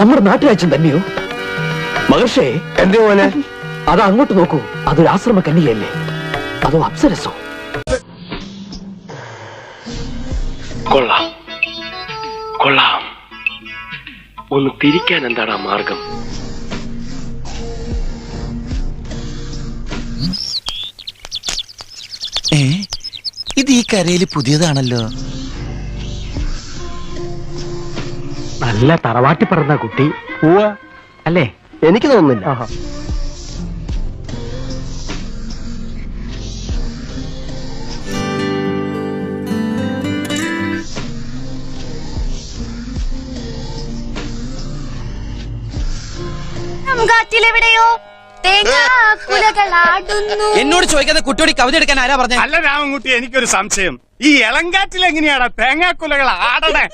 നമ്മുടെ നാട്ടുരാജ്യം തന്നെയോ? മഹർഷേ എന്തേ മോനെ? അത് അങ്ങോട്ട് നോക്കൂ. അതൊരു ആശ്രമ കന്യകയല്ലേ? അതോ അപ്സരസോ? കൊള്ളാം. കൊള്ളാം. ഒന്ന് തിരിക്കാൻ എന്താണ് ആ മാർഗം? ഏ ഇത് ഈ കരയിൽ പുതിയതാണല്ലോ. നല്ല തറവാട്ടി പറഞ്ഞ കുട്ടി. അല്ലേ? എനിക്ക് തോന്നുന്നില്ല. കാറ്റിലെവിടെയോ എന്നോട് ചോദിക്കാതെ കുട്ടിയോട് കവിത എടുക്കാൻ ആരാ പറഞ്ഞ? അല്ല രാമൻകുട്ടി എനിക്കൊരു സംശയം. ഈ ഇളങ്കാറ്റിൽ എങ്ങനെയാടാ തേങ്ങാക്കുലകൾ ആടണേ?